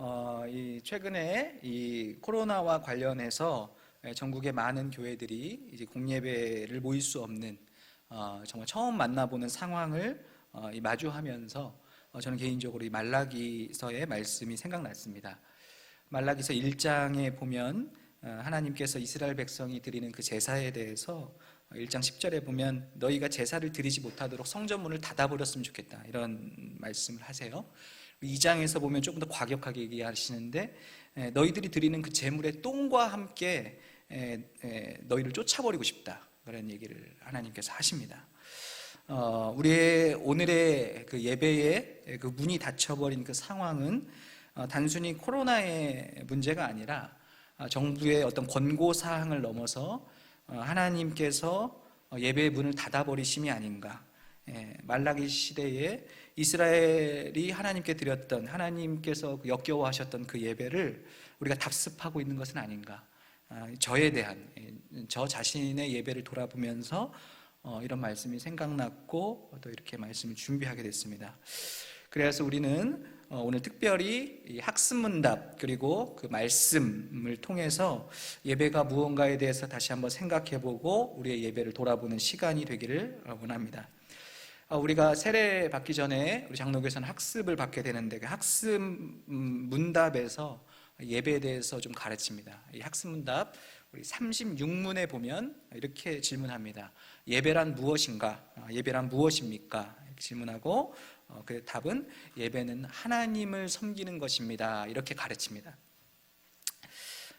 어, 이 최근에 이 코로나와 관련해서 예, 전국의 많은 교회들이 이제 공예배를 모일 수 없는 어, 정말 처음 만나보는 상황을 어, 이 마주하면서 어, 저는 개인적으로 이 말라기서의 말씀이 생각났습니다. 말라기서 1장에 보면 어, 하나님께서 이스라엘 백성이 드리는 그 제사에 대해서 1장 10절에 보면 너희가 제사를 드리지 못하도록 성전문을 닫아버렸으면 좋겠다 이런 말씀을 하세요. 2장에서 보면 조금 더 과격하게 얘기하시는데 에, 너희들이 드리는 그 제물의 똥과 함께 너희를 쫓아버리고 싶다 그런 얘기를 하나님께서 하십니다. 어, 우리의 오늘의 그 예배의 그 문이 닫혀버린 그 상황은 어, 단순히 코로나의 문제가 아니라 어, 정부의 어떤 권고 사항을 넘어서 어, 하나님께서 어, 예배의 문을 닫아버리심이 아닌가. 예, 말라기 시대에 이스라엘이 하나님께 드렸던 하나님께서 역겨워하셨던 그 예배를 우리가 답습하고 있는 것은 아닌가. 아, 저에 대한 예, 저 자신의 예배를 돌아보면서 어, 이런 말씀이 생각났고 또 이렇게 말씀을 준비하게 됐습니다. 그래서 우리는 어, 오늘 특별히 이 학습문답 그리고 그 말씀을 통해서 예배가 무언가에 대해서 다시 한번 생각해보고 우리의 예배를 돌아보는 시간이 되기를 어, 원합니다. 어, 우리가 세례 받기 전에 우리 장로교에서는 학습을 받게 되는데 그 학습 음, 문답에서 예배에 대해서 좀 가르칩니다. 이 학습 문답 우리 36문에 보면 이렇게 질문합니다. 예배란 무엇인가? 어, 예배란 무엇입니까? 질문하고 어, 그 답은 예배는 하나님을 섬기는 것입니다. 이렇게 가르칩니다.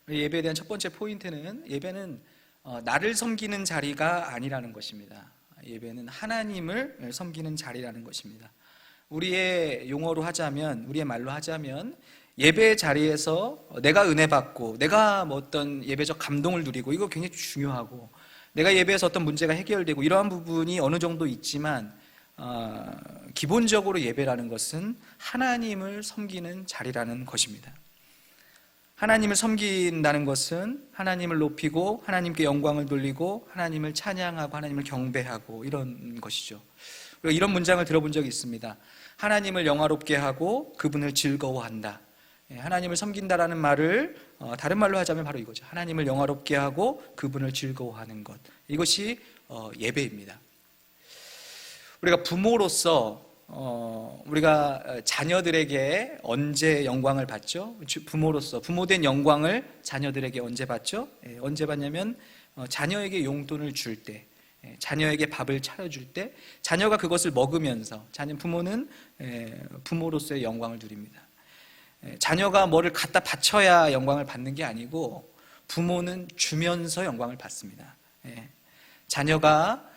예배에 대한 첫 번째 포인트는 예배는 어, 나를 섬기는 자리가 아니라는 것입니다. 예배는 하나님을 섬기는 자리라는 것입니다. 우리의 용어로 하자면, 우리의 말로 하자면, 예배 자리에서 내가 은혜 받고, 내가 뭐 어떤 예배적 감동을 누리고, 이거 굉장히 중요하고, 내가 예배에서 어떤 문제가 해결되고, 이러한 부분이 어느 정도 있지만, 어, 기본적으로 예배라는 것은 하나님을 섬기는 자리라는 것입니다. 하나님을 섬긴다는 것은 하나님을 높이고 하나님께 영광을 돌리고 하나님을 찬양하고 하나님을 경배하고 이런 것이죠. 우리가 이런 문장을 들어본 적이 있습니다. 하나님을 영화롭게 하고 그분을 즐거워한다. 예, 하나님을 섬긴다라는 말을 어, 다른 말로 하자면 바로 이거죠. 하나님을 영화롭게 하고 그분을 즐거워하는 것. 이것이 어, 예배입니다. 우리가 부모로서 어, 우리가 자녀들에게 언제 영광을 받죠? 주- 부모로서 부모된 영광을 자녀들에게 언제 받죠? 예, 언제 받냐면 어, 자녀에게 용돈을 줄 때, 예, 자녀에게 밥을 차려줄 때, 자녀가 그것을 먹으면서 자녀 부모는 예, 부모로서의 영광을 누립니다. 예, 자녀가 뭐를 갖다 바쳐야 영광을 받는 게 아니고 부모는 주면서 영광을 받습니다. 예, 자녀가 아,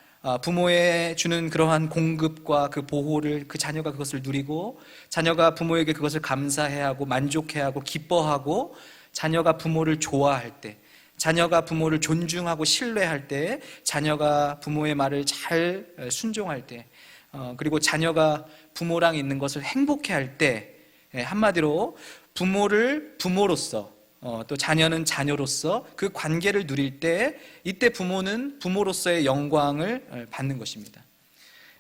부모의 주는 그러한 공급과 그 보호를 그 자녀가 그것을 누리고 자녀가 부모에게 그것을 감사해야 하고 만족해야 하고 기뻐하고 자녀가 부모를 좋아할 때 자녀가 부모를 존중하고 신뢰할 때 자녀가 부모의 말을 잘 순종할 때 어, 그리고 자녀가 부모랑 있는 것을 행복해 할때 예, 한마디로 부모를 부모로서 어, 또 자녀는 자녀로서 그 관계를 누릴 때 이때 부모는 부모로서의 영광을 어, 받는 것입니다.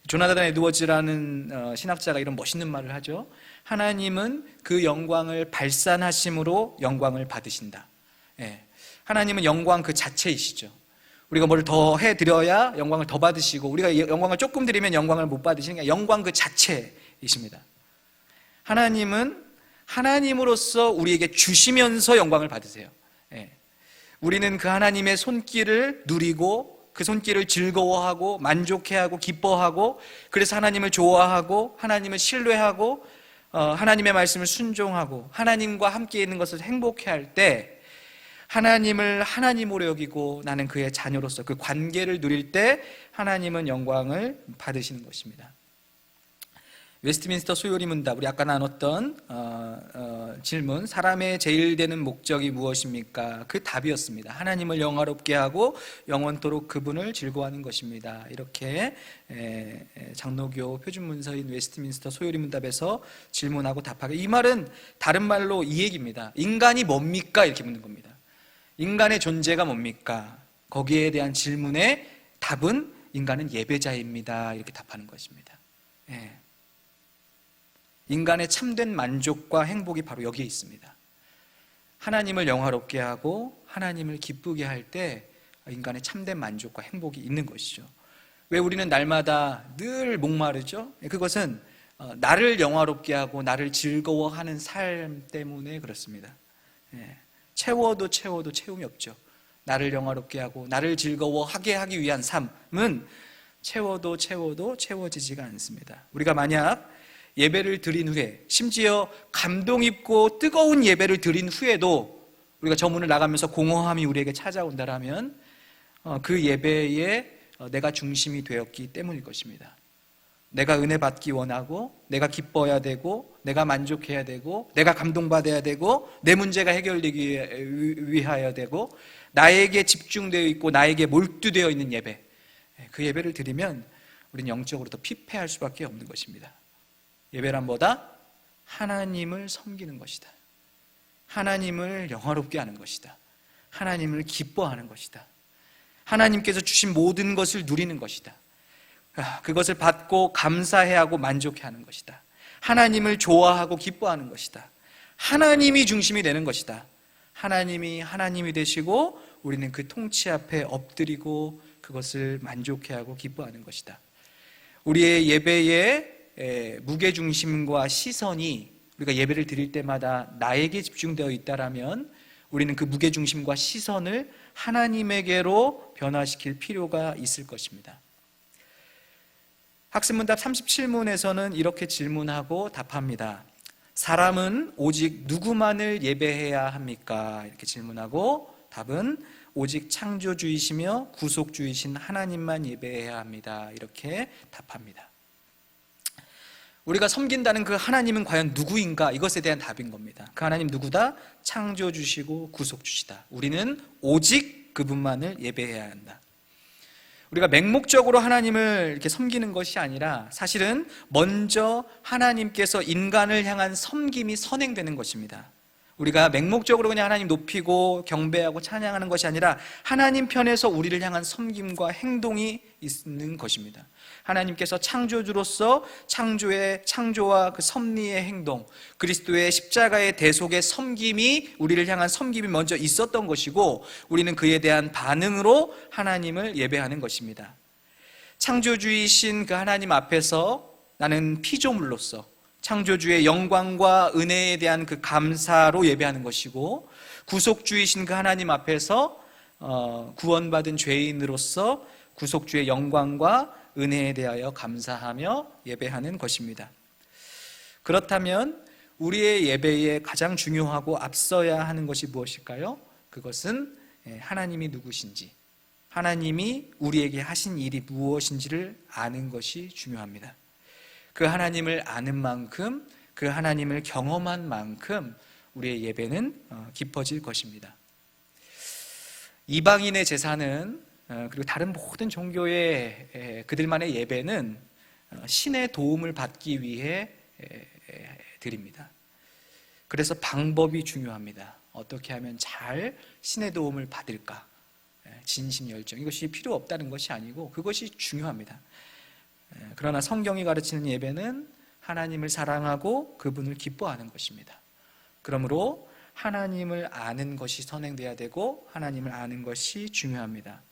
조나단 에드워즈라는 어, 신학자가 이런 멋있는 말을 하죠. 하나님은 그 영광을 발산하심으로 영광을 받으신다. 예. 하나님은 영광 그 자체이시죠. 우리가 뭘 더 해드려야 영광을 더 받으시고 우리가 영광을 조금 드리면 영광을 못 받으시는 게 영광 그 자체이십니다. 하나님은 하나님으로서 우리에게 주시면서 영광을 받으세요. 예. 우리는 그 하나님의 손길을 누리고 그 손길을 즐거워하고 만족해하고 기뻐하고 그래서 하나님을 좋아하고 하나님을 신뢰하고 어, 하나님의 말씀을 순종하고 하나님과 함께 있는 것을 행복해할 때 하나님을 하나님으로 여기고 나는 그의 자녀로서 그 관계를 누릴 때 하나님은 영광을 받으시는 것입니다. 웨스트민스터 소요리 문답 우리 아까 나눴던 어, 어, 질문 사람의 제일 되는 목적이 무엇입니까? 그 답이었습니다. 하나님을 영화롭게 하고 영원토록 그분을 즐거워하는 것입니다. 이렇게 에, 에, 장로교 표준 문서인 웨스트민스터 소요리 문답에서 질문하고 답하게 이 말은 다른 말로 이 얘기입니다. 인간이 뭡니까? 이렇게 묻는 겁니다. 인간의 존재가 뭡니까? 거기에 대한 질문의 답은 인간은 예배자입니다. 이렇게 답하는 것입니다. 예. 인간의 참된 만족과 행복이 바로 여기에 있습니다. 하나님을 영화롭게 하고 하나님을 기쁘게 할 때 인간의 참된 만족과 행복이 있는 것이죠. 왜 우리는 날마다 늘 목마르죠? 그것은 어, 나를 영화롭게 하고 나를 즐거워하는 삶 때문에 그렇습니다. 예, 채워도 채워도 채움이 없죠. 나를 영화롭게 하고 나를 즐거워하게 하기 위한 삶은 채워도 채워도 채워지지가 않습니다. 우리가 만약 예배를 드린 후에 심지어 감동 있고 뜨거운 예배를 드린 후에도 우리가 저 문을 나가면서 공허함이 우리에게 찾아온다라면 어, 그 예배에 어, 내가 중심이 되었기 때문일 것입니다. 내가 은혜 받기 원하고 내가 기뻐야 되고 내가 만족해야 되고 내가 감동받아야 되고 내 문제가 해결되기 위하여 되고 나에게 집중되어 있고 나에게 몰두되어 있는 예배 그 예배를 드리면 우리는 영적으로 더 피폐할 수밖에 없는 것입니다. 예배란 뭐다? 하나님을 섬기는 것이다. 하나님을 영화롭게 하는 것이다. 하나님을 기뻐하는 것이다. 하나님께서 주신 모든 것을 누리는 것이다. 아, 그것을 받고 감사해 하고 만족해 하는 것이다. 하나님을 좋아하고 기뻐하는 것이다. 하나님이 중심이 되는 것이다. 하나님이 하나님이 되시고 우리는 그 통치 앞에 엎드리고 그것을 만족해 하고 기뻐하는 것이다. 우리의 예배의 무게 중심과 시선이 우리가 예배를 드릴 때마다 나에게 집중되어 있다라면 우리는 그 무게 중심과 시선을 하나님에게로 변화시킬 필요가 있을 것입니다. 학습문답 37문에서는 이렇게 질문하고 답합니다. 사람은 오직 누구만을 예배해야 합니까? 이렇게 질문하고 답은 오직 창조주이시며 구속주이신 하나님만 예배해야 합니다. 이렇게 답합니다. 우리가 섬긴다는 그 하나님은 과연 누구인가? 이것에 대한 답인 겁니다. 그 하나님 누구다? 창조 주시고 구속 주시다. 우리는 오직 그분만을 예배해야 한다. 우리가 맹목적으로 하나님을 이렇게 섬기는 것이 아니라 사실은 먼저 하나님께서 인간을 향한 섬김이 선행되는 것입니다. 우리가 맹목적으로 그냥 하나님 높이고 경배하고 찬양하는 것이 아니라 하나님 편에서 우리를 향한 섬김과 행동이 있는 것입니다. 하나님께서 창조주로서 창조의 창조와 그 섭리의 행동, 그리스도의 십자가의 대속의 섬김이 우리를 향한 섬김이 먼저 있었던 것이고 우리는 그에 대한 반응으로 하나님을 예배하는 것입니다. 창조주이신 그 하나님 앞에서 나는 피조물로서 창조주의 영광과 은혜에 대한 그 감사로 예배하는 것이고 구속주이신 그 하나님 앞에서 어, 구원받은 죄인으로서 구속주의 영광과 은혜에 대하여 감사하며 예배하는 것입니다. 그렇다면 우리의 예배에 가장 중요하고 앞서야 하는 것이 무엇일까요? 그것은 예, 하나님이 누구신지, 하나님이 우리에게 하신 일이 무엇인지를 아는 것이 중요합니다. 그 하나님을 아는 만큼 그 하나님을 경험한 만큼 우리의 예배는 어, 깊어질 것입니다. 이방인의 제사는 어, 그리고 다른 모든 종교의 그들만의 예배는 어, 신의 도움을 받기 위해 드립니다. 그래서 방법이 중요합니다. 어떻게 하면 잘 신의 도움을 받을까? 진심 열정 이것이 필요 없다는 것이 아니고 그것이 중요합니다. 예, 그러나 성경이 가르치는 예배는 하나님을 사랑하고 그분을 기뻐하는 것입니다. 그러므로 하나님을 아는 것이 선행돼야 되고 하나님을 아는 것이 중요합니다.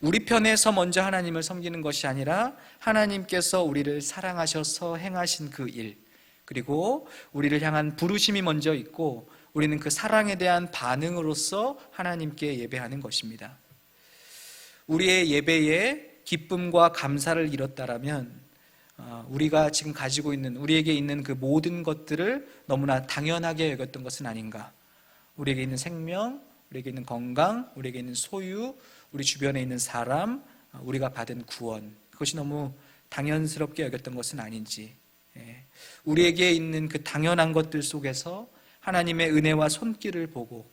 우리 편에서 먼저 하나님을 섬기는 것이 아니라 하나님께서 우리를 사랑하셔서 행하신 그 일, 그리고 우리를 향한 부르심이 먼저 있고 우리는 그 사랑에 대한 반응으로서 하나님께 예배하는 것입니다. 우리의 예배에 기쁨과 감사를 잃었다라면 어, 우리가 지금 가지고 있는 우리에게 있는 그 모든 것들을 너무나 당연하게 여겼던 것은 아닌가? 우리에게 있는 생명, 우리에게 있는 건강, 우리에게 있는 소유, 우리 주변에 있는 사람, 어, 우리가 받은 구원 그것이 너무 당연스럽게 여겼던 것은 아닌지 예. 우리에게 있는 그 당연한 것들 속에서 하나님의 은혜와 손길을 보고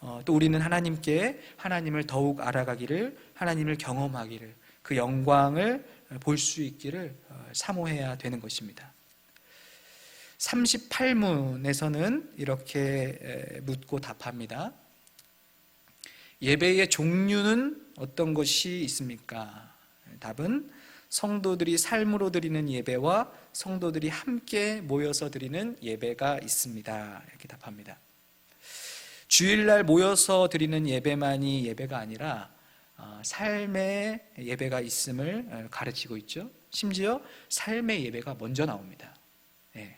어, 또 우리는 하나님께 하나님을 더욱 알아가기를 하나님을 경험하기를 그 영광을 볼 수 있기를 어, 사모해야 되는 것입니다. 38문에서는 이렇게 묻고 답합니다. 예배의 종류는 어떤 것이 있습니까? 답은 성도들이 삶으로 드리는 예배와 성도들이 함께 모여서 드리는 예배가 있습니다. 이렇게 답합니다. 주일날 모여서 드리는 예배만이 예배가 아니라 어, 삶의 예배가 있음을 어, 가르치고 있죠. 심지어 삶의 예배가 먼저 나옵니다. 예.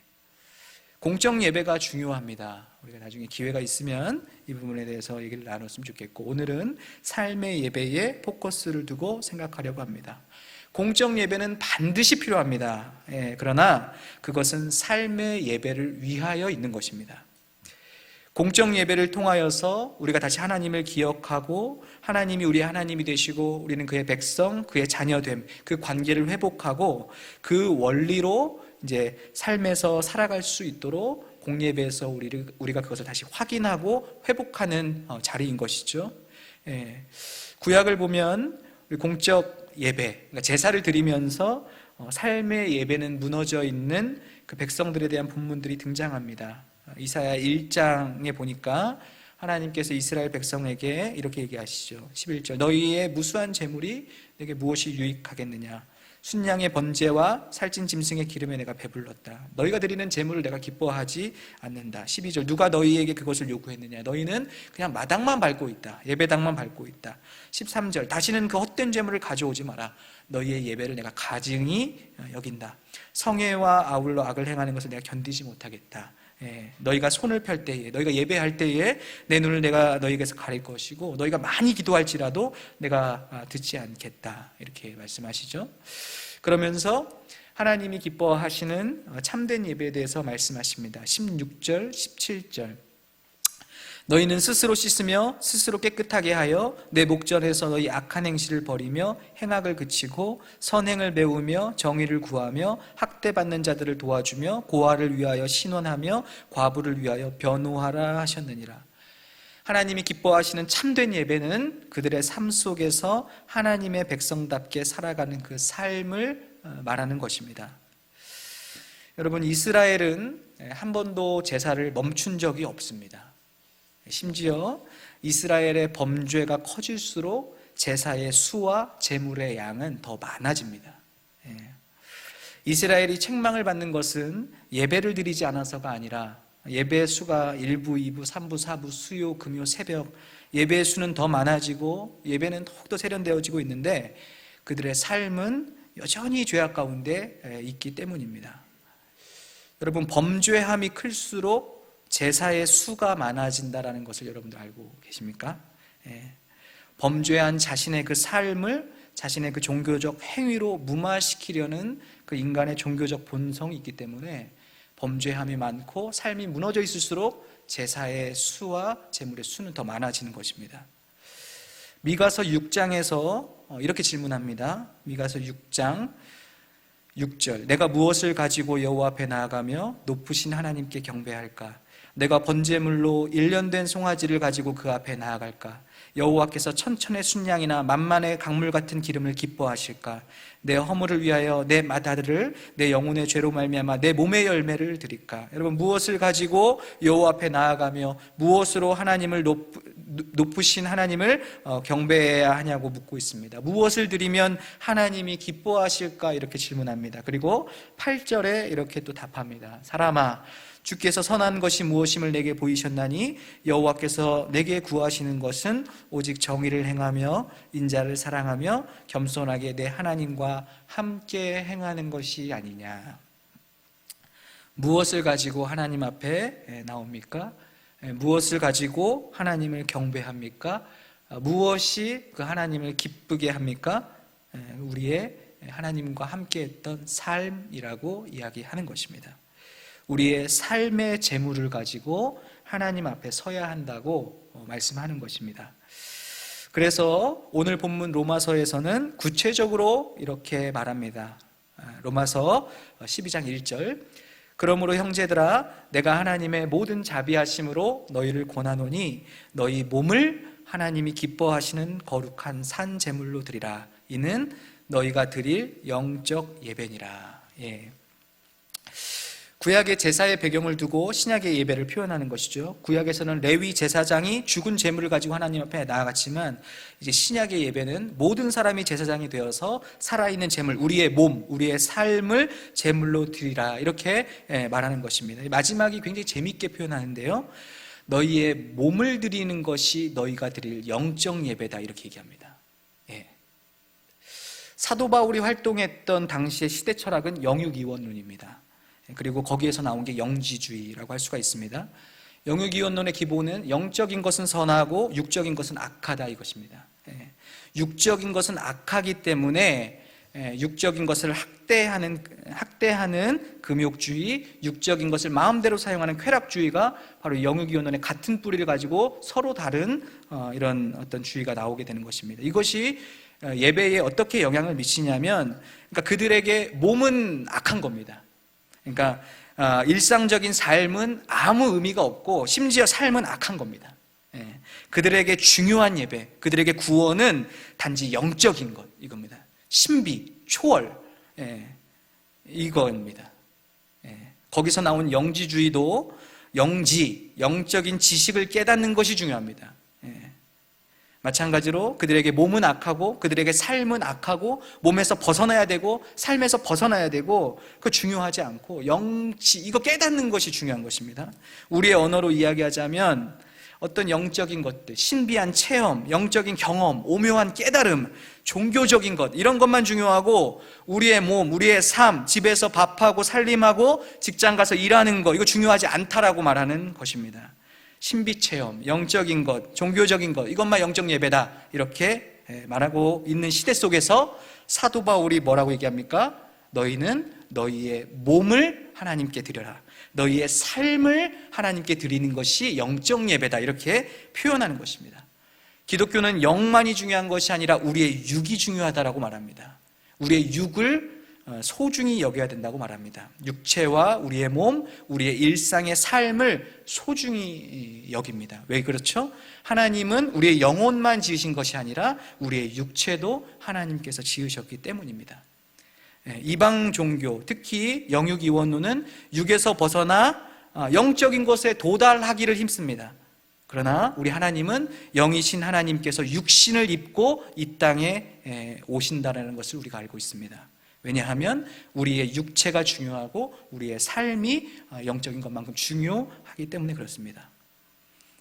공적 예배가 중요합니다. 우리가 나중에 기회가 있으면 이 부분에 대해서 얘기를 나눴으면 좋겠고 오늘은 삶의 예배에 포커스를 두고 생각하려고 합니다. 공적 예배는 반드시 필요합니다. 예, 그러나 그것은 삶의 예배를 위하여 있는 것입니다. 공적 예배를 통하여서 우리가 다시 하나님을 기억하고 하나님이 우리 하나님이 되시고 우리는 그의 백성, 그의 자녀됨, 그 관계를 회복하고 그 원리로 이제 삶에서 살아갈 수 있도록 공예배에서 우리를 우리가 그것을 다시 확인하고 회복하는 어, 자리인 것이죠. 예. 구약을 보면 공적 예배, 그러니까 제사를 드리면서 어, 삶의 예배는 무너져 있는 그 백성들에 대한 본문들이 등장합니다. 어, 이사야 1장에 보니까 하나님께서 이스라엘 백성에게 이렇게 얘기하시죠. 11절 너희의 무수한 재물이 내게 무엇이 유익하겠느냐 순양의 번제와 살찐 짐승의 기름에 내가 배불렀다. 너희가 드리는 재물을 내가 기뻐하지 않는다. 12절 누가 너희에게 그것을 요구했느냐? 너희는 그냥 마당만 밟고 있다. 예배당만 밟고 있다. 13절 다시는 그 헛된 재물을 가져오지 마라. 너희의 예배를 내가 가증히 여긴다. 성애와 아울러 악을 행하는 것을 내가 견디지 못하겠다. 예, 너희가 손을 펼 때에 너희가 예배할 때에 내 눈을 내가 너희에게서 가릴 것이고 너희가 많이 기도할지라도 내가 아, 듣지 않겠다 이렇게 말씀하시죠. 그러면서 하나님이 기뻐하시는 어, 참된 예배에 대해서 말씀하십니다. 16절, 17절. 너희는 스스로 씻으며 스스로 깨끗하게 하여 내 목전에서 너희 악한 행실을 버리며 행악을 그치고 선행을 배우며 정의를 구하며 학대받는 자들을 도와주며 고아를 위하여 신원하며 과부를 위하여 변호하라 하셨느니라. 하나님이 기뻐하시는 참된 예배는 그들의 삶 속에서 하나님의 백성답게 살아가는 그 삶을 어, 말하는 것입니다. 여러분 이스라엘은 한 번도 제사를 멈춘 적이 없습니다. 심지어 이스라엘의 범죄가 커질수록 제사의 수와 제물의 양은 더 많아집니다. 예. 이스라엘이 책망을 받는 것은 예배를 드리지 않아서가 아니라 예배 수가 1부, 2부, 3부, 4부, 수요, 금요, 새벽 예배의 수는 더 많아지고 예배는 더욱더 세련되어지고 있는데 그들의 삶은 여전히 죄악 가운데 있기 때문입니다. 여러분 범죄함이 클수록 제사의 수가 많아진다라는 것을 여러분들 알고 계십니까? 예. 범죄한 자신의 그 삶을 자신의 그 종교적 행위로 무마시키려는 그 인간의 종교적 본성이 있기 때문에 범죄함이 많고 삶이 무너져 있을수록 제사의 수와 제물의 수는 더 많아지는 것입니다. 미가서 6장에서 어, 이렇게 질문합니다. 미가서 6장 6절 내가 무엇을 가지고 여호와 앞에 나아가며 높으신 하나님께 경배할까? 내가 번제물로 1년 된 송아지를 가지고 그 앞에 나아갈까? 여호와께서 천천의 순양이나 만만의 강물 같은 기름을 기뻐하실까? 내 허물을 위하여 내 마다들을 내 영혼의 죄로 말미암아 내 몸의 열매를 드릴까? 여러분 무엇을 가지고 여호와 앞에 나아가며 무엇으로 하나님을 높, 높으신 하나님을 어, 경배해야 하냐고 묻고 있습니다. 무엇을 드리면 하나님이 기뻐하실까 이렇게 질문합니다. 그리고 8절에 이렇게 또 답합니다. 사람아 주께서 선한 것이 무엇임을 내게 보이셨나니 여호와께서 내게 구하시는 것은 오직 정의를 행하며 인자를 사랑하며 겸손하게 내 하나님과 함께 행하는 것이 아니냐. 무엇을 가지고 하나님 앞에 나옵니까? 무엇을 가지고 하나님을 경배합니까? 무엇이 그 하나님을 기쁘게 합니까? 우리의 하나님과 함께 했던 삶이라고 이야기하는 것입니다. 우리의 삶의 재물을 가지고 하나님 앞에 서야 한다고 어, 말씀하는 것입니다. 그래서 오늘 본문 로마서에서는 구체적으로 이렇게 말합니다. 아, 로마서 12장 1절. 그러므로 형제들아 내가 하나님의 모든 자비하심으로 너희를 권하노니 너희 몸을 하나님이 기뻐하시는 거룩한 산 제물로 드리라. 이는 너희가 드릴 영적 예배니라. 예. 구약의 제사의 배경을 두고 신약의 예배를 표현하는 것이죠. 구약에서는 레위 제사장이 죽은 재물을 가지고 하나님 앞에 나아갔지만 이제 신약의 예배는 모든 사람이 제사장이 되어서 살아있는 재물, 우리의 몸, 우리의 삶을 제물로 드리라 이렇게 예, 말하는 것입니다. 마지막이 굉장히 재밌게 표현하는데요. 너희의 몸을 드리는 것이 너희가 드릴 영적 예배다 이렇게 얘기합니다. 예. 사도 바울이 활동했던 당시의 시대 철학은 영육이원론입니다. 그리고 거기에서 나온 게 영지주의라고 할 수가 있습니다. 영육이원론의 기본은 영적인 것은 선하고 육적인 것은 악하다 이것입니다. 예. 육적인 것은 악하기 때문에 예, 육적인 것을 학대하는 학대하는 금욕주의, 육적인 것을 마음대로 사용하는 쾌락주의가 바로 영육이원론의 같은 뿌리를 가지고 서로 다른 어, 이런 어떤 주의가 나오게 되는 것입니다. 이것이 어, 예배에 어떻게 영향을 미치냐면, 그러니까 그들에게 몸은 악한 겁니다. 그러니까 어, 일상적인 삶은 아무 의미가 없고 심지어 삶은 악한 겁니다. 예. 그들에게 중요한 예배, 그들에게 구원은 단지 영적인 것 이겁니다. 신비, 초월 예. 이거입니다. 예. 거기서 나온 영지주의도 영지, 영적인 지식을 깨닫는 것이 중요합니다. 예. 마찬가지로 그들에게 몸은 악하고 그들에게 삶은 악하고 몸에서 벗어나야 되고 삶에서 벗어나야 되고 그 중요하지 않고 영지 이거 깨닫는 것이 중요한 것입니다. 우리의 언어로 이야기하자면 어떤 영적인 것들, 신비한 체험, 영적인 경험, 오묘한 깨달음, 종교적인 것 이런 것만 중요하고 우리의 몸, 우리의 삶, 집에서 밥하고 살림하고 직장 가서 일하는 거 이거 중요하지 않다라고 말하는 것입니다. 신비 체험, 영적인 것, 종교적인 것, 이것만 영적 예배다. 이렇게 예, 말하고 있는 시대 속에서 사도 바울이 뭐라고 얘기합니까? 너희는 너희의 몸을 하나님께 드려라. 너희의 삶을 하나님께 드리는 것이 영적 예배다. 이렇게 표현하는 것입니다. 기독교는 영만이 중요한 것이 아니라 우리의 육이 중요하다라고 말합니다. 우리의 육을 어, 소중히 여겨야 된다고 말합니다. 육체와 우리의 몸, 우리의 일상의 삶을 소중히 여깁니다. 왜 그렇죠? 하나님은 우리의 영혼만 지으신 것이 아니라 우리의 육체도 하나님께서 지으셨기 때문입니다. 예, 이방 종교, 특히 영육 이원론은 육에서 벗어나 아, 영적인 것에 도달하기를 힘씁니다. 그러나 우리 하나님은 영이신 하나님께서 육신을 입고 이 땅에 예, 오신다는 것을 우리가 알고 있습니다. 왜냐하면 우리의 육체가 중요하고 우리의 삶이 아, 영적인 것만큼 중요하기 때문에 그렇습니다.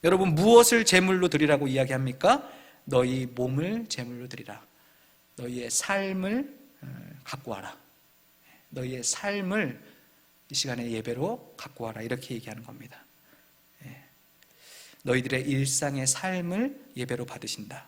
여러분 무엇을 제물로 드리라고 이야기합니까? 너희 몸을 제물로 드리라. 너희의 삶을 어, 갖고 와라. 너희의 삶을 이 시간에 예배로 갖고 와라. 이렇게 얘기하는 겁니다. 예. 너희들의 일상의 삶을 예배로 받으신다.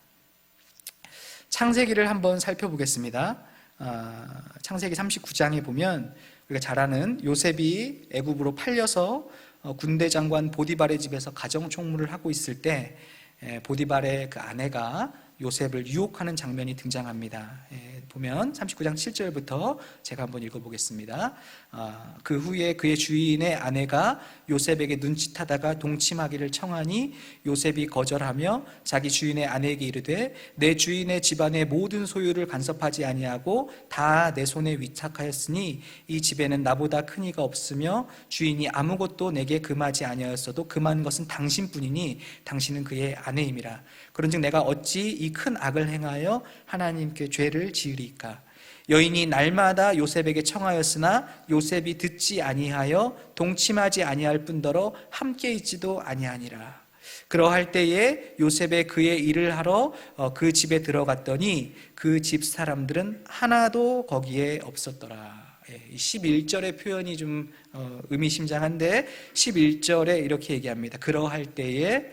창세기를 한번 살펴보겠습니다. 아, 창세기 39장에 보면 우리가 잘 아는 요셉이 애굽으로 팔려서 어, 군대 장관 보디발의 집에서 가정 총무를 하고 있을 때 에, 보디발의 그 아내가 요셉을 유혹하는 장면이 등장합니다. 예, 보면 39장 7절부터 제가 한번 읽어보겠습니다. 아, 그 후에 그의 주인의 아내가 요셉에게 눈짓하다가 동침하기를 청하니 요셉이 거절하며 자기 주인의 아내에게 이르되 내 주인의 집안의 모든 소유를 간섭하지 아니하고 다 내 손에 위탁하였으니 이 집에는 나보다 큰 이가 없으며 주인이 아무것도 내게 금하지 아니하였어도 금한 것은 당신뿐이니 당신은 그의 아내임이라 그런즉 내가 어찌 이큰 악을 행하여 하나님께 죄를 지으리까? 여인이 날마다 요셉에게 청하였으나 요셉이 듣지 아니하여 동침하지 아니할 뿐더러 함께 있지도 아니하니라. 그러할 때에 요셉의 그의 일을 하러 어, 그 집에 들어갔더니 그 집 사람들은 하나도 거기에 없었더라. 11절의 표현이 좀 어, 의미심장한데 11절에 이렇게 얘기합니다. 그러할 때에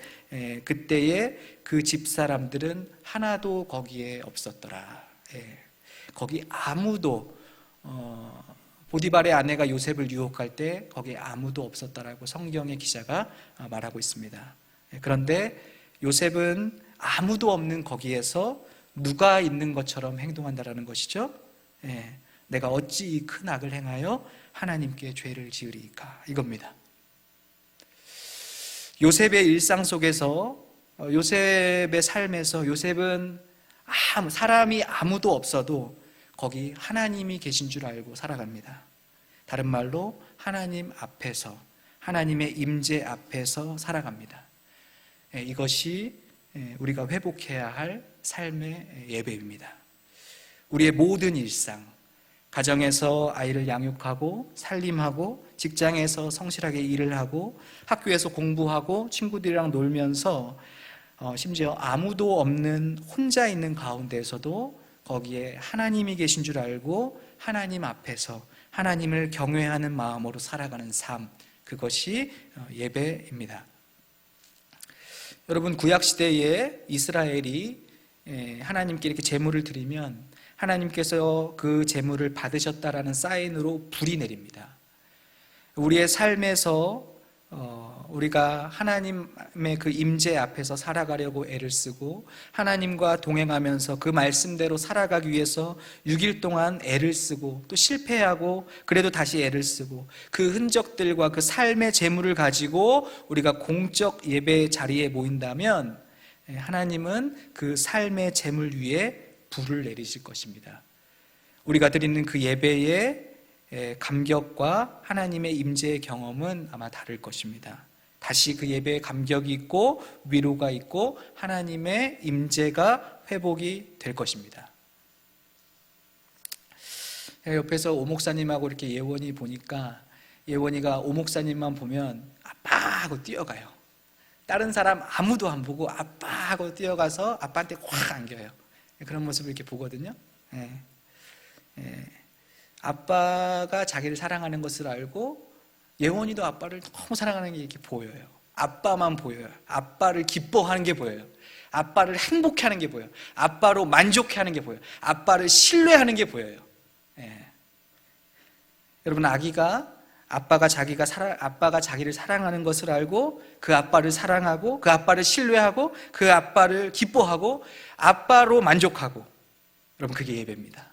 그때에 그집 사람들은 하나도 거기에 없었더라. 예. 거기 아무도 어, 보디발의 아내가 요셉을 유혹할 때 거기 아무도 없었다라고 성경의 기자가 아, 말하고 있습니다. 예. 그런데 요셉은 아무도 없는 거기에서 누가 있는 것처럼 행동한다라는 것이죠. 예. 내가 어찌 이 큰 악을 행하여 하나님께 죄를 지으리까 이겁니다. 요셉의 일상 속에서 어, 요셉의 삶에서 요셉은 아무 사람이 아무도 없어도 거기 하나님이 계신 줄 알고 살아갑니다. 다른 말로 하나님 앞에서 하나님의 임재 앞에서 살아갑니다. 예, 이것이 예, 우리가 회복해야 할 삶의 예배입니다. 우리의 모든 일상, 가정에서 아이를 양육하고 살림하고 직장에서 성실하게 일을 하고 학교에서 공부하고 친구들이랑 놀면서 어, 심지어 아무도 없는 혼자 있는 가운데에서도 거기에 하나님이 계신 줄 알고 하나님 앞에서 하나님을 경외하는 마음으로 살아가는 삶 그것이 어, 예배입니다. 여러분 구약 시대에 이스라엘이 예, 하나님께 이렇게 제물을 드리면 하나님께서 그 제물을 받으셨다라는 사인으로 불이 내립니다. 우리의 삶에서 어, 우리가 하나님의 그 임재 앞에서 살아가려고 애를 쓰고 하나님과 동행하면서 그 말씀대로 살아가기 위해서 6일 동안 애를 쓰고 또 실패하고 그래도 다시 애를 쓰고 그 흔적들과 그 삶의 재물을 가지고 우리가 공적 예배 자리에 모인다면 예, 하나님은 그 삶의 재물 위에 불을 내리실 것입니다. 우리가 드리는 그 예배의 예, 감격과 하나님의 임재의 경험은 아마 다를 것입니다. 다시 그 예배에 감격이 있고 위로가 있고 하나님의 임재가 회복이 될 것입니다. 예, 옆에서 오 목사님하고 이렇게 예원이 보니까 예원이가 오 목사님만 보면 아빠 하고 뛰어가요. 다른 사람 아무도 안 보고 아빠 하고 뛰어가서 아빠한테 확 안겨요. 그런 모습을 이렇게 보거든요. 예. 예. 아빠가 자기를 사랑하는 것을 알고 예원이도 아빠를 너무 사랑하는 게 이렇게 보여요. 아빠만 보여요. 아빠를 기뻐하는 게 보여요. 아빠를 행복해 하는 게 보여요. 아빠로 만족해 하는 게 보여요. 아빠를 신뢰하는 게 보여요. 예. 여러분, 아기가 아빠가 자기가 사랑, 아빠가 자기를 사랑하는 것을 알고 그 아빠를 사랑하고 그 아빠를 신뢰하고 그 아빠를 기뻐하고 아빠로 만족하고 여러분, 그게 예배입니다.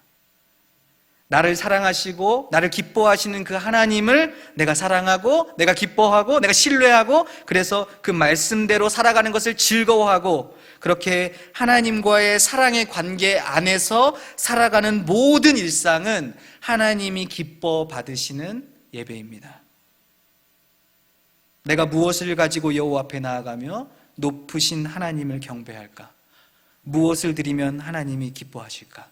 나를 사랑하시고 나를 기뻐하시는 그 하나님을 내가 사랑하고 내가 기뻐하고 내가 신뢰하고 그래서 그 말씀대로 살아가는 것을 즐거워하고 그렇게 하나님과의 사랑의 관계 안에서 살아가는 모든 일상은 하나님이 기뻐 받으시는 예배입니다. 내가 무엇을 가지고 여호와 앞에 나아가며 높으신 하나님을 경배할까? 무엇을 드리면 하나님이 기뻐하실까?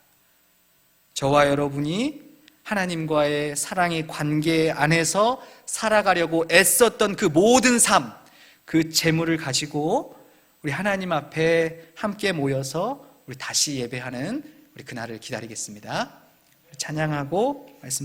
저와 여러분이 하나님과의 사랑의 관계 안에서 살아가려고 애썼던 그 모든 삶, 그 재물을 가지고 우리 하나님 앞에 함께 모여서 우리 다시 예배하는 우리 그날을 기다리겠습니다. 찬양하고 말씀